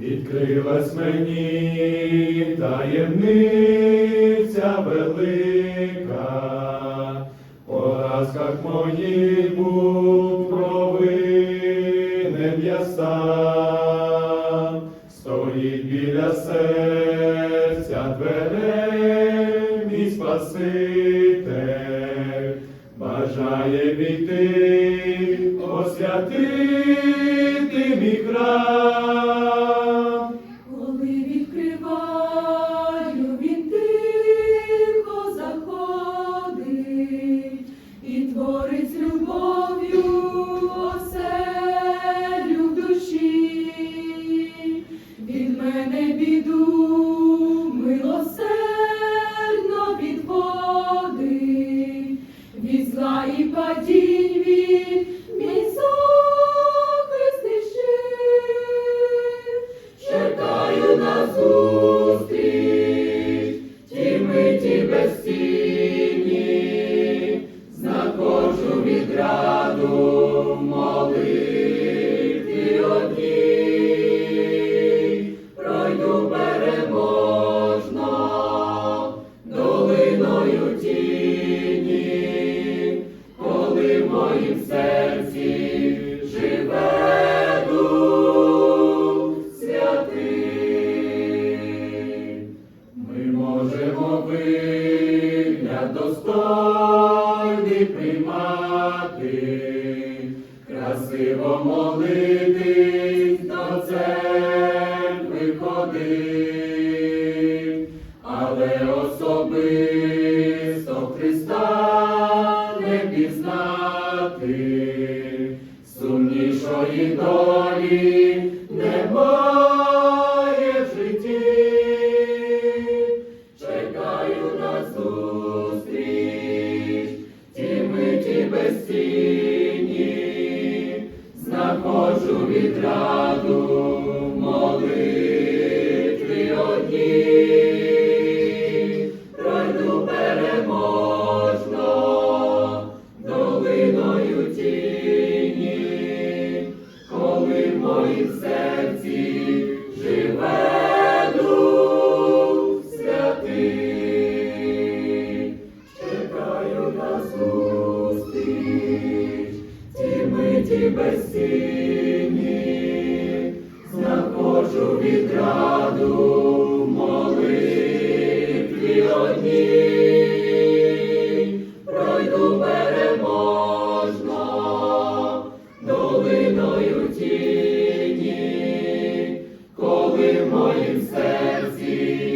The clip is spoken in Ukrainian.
Відкрилась мені таємниця велика, поразках моїх був провинен я сам, стоїть біля серця дверей мій Спаситель, бажає війти, освятити він тихо заходить і творить любов'ю оселю в душі. Від мене біду милосердно відводить, від зла і падінь в молитві одній. Пройду переможно долиною тіні, коли в моїм серці живе Дух святий. Ми можемо вигляд достойний красиво молитись до церкви ходити, але особисто Христа не пізнати, сумнішої долі немає в житті. Чекаю на зустріч, відраду в молитві одній. Пройду переможно долиною тіні, коли в моїм серці живе Дух святий. Чекаю на зустріч, ті миті Божу відраду молитві одні, пройду переможно долиною тіні, коли в моїм серці.